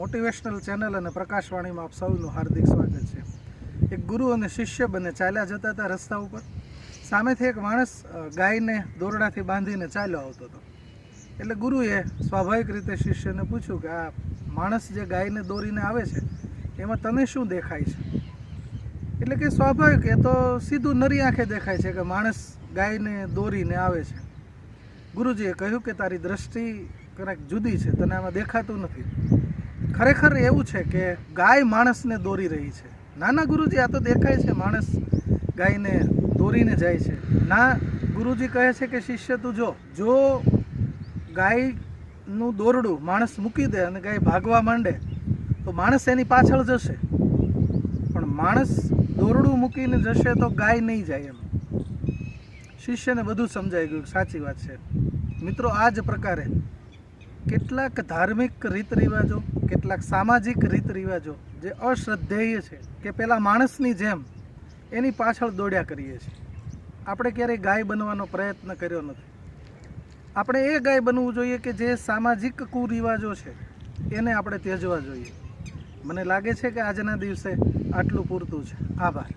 Motivational channel અને પ્રકાશવાણીમાં આપ સૌનું હાર્દિક સ્વાગત છે. એક ગુરુ અને શિષ્ય બંને ચાલ્યા જતા હતા રસ્તા ઉપર. સામેથી એક માણસ ગાયને દોરડાથી બાંધીને ચાલ્યો આવતો હતો. એટલે ગુરુએ સ્વાભાવિક રીતે શિષ્યને પૂછ્યું કે આ માણસ જે ગાયને દોરીને આવે છે, એમાં તને શું દેખાય છે? એટલે કે સ્વાભાવિક, એ તો સીધું નરી આંખે દેખાય છે કે માણસ ગાયને દોરીને આવે છે. ગુરુજીએ કહ્યું કે તારી દ્રષ્ટિ કંઈક જુદી છે, તને આમાં દેખાતું નથી. ખરેખર એવું છે કે ગાય માણસને દોરી રહી છે. ના ના ગુરુજી આ તો દેખાય છે માણસ ગાયને દોરીને જાય છે. ના, ગુરુજી કહે છે કે, શિષ્ય, તું જો જો ગાયનું દોરડું માણસ મૂકી દે અને ગાય ભાગવા માંડે, તો માણસ એની પાછળ જશે. પણ માણસ દોરડું મૂકીને જશે તો ગાય નહીં જાય એમ. શિષ્યને બધું સમજાઈ ગયું. સાચી વાત છે. મિત્રો, આ જ પ્રકારે કેટલાક ધાર્મિક રીત રિવાજો કેટલાક સામાજિક રીત રિવાજો જે અશ્રદ્ધેય છે કે પેલા માણસની જેમ એની પાછળ દોડ્યા કરીએ છીએ. આપણે ક્યારેય ગાય બનવાનો પ્રયત્ન કર્યો નથી. આપણે એ ગાય બનવું જોઈએ કે જે સામાજિક કુરિવાજો છે, એને આપણે ત્યજવા જોઈએ. મને લાગે છે કે આજના દિવસે આટલું પૂરતું છે. આભાર.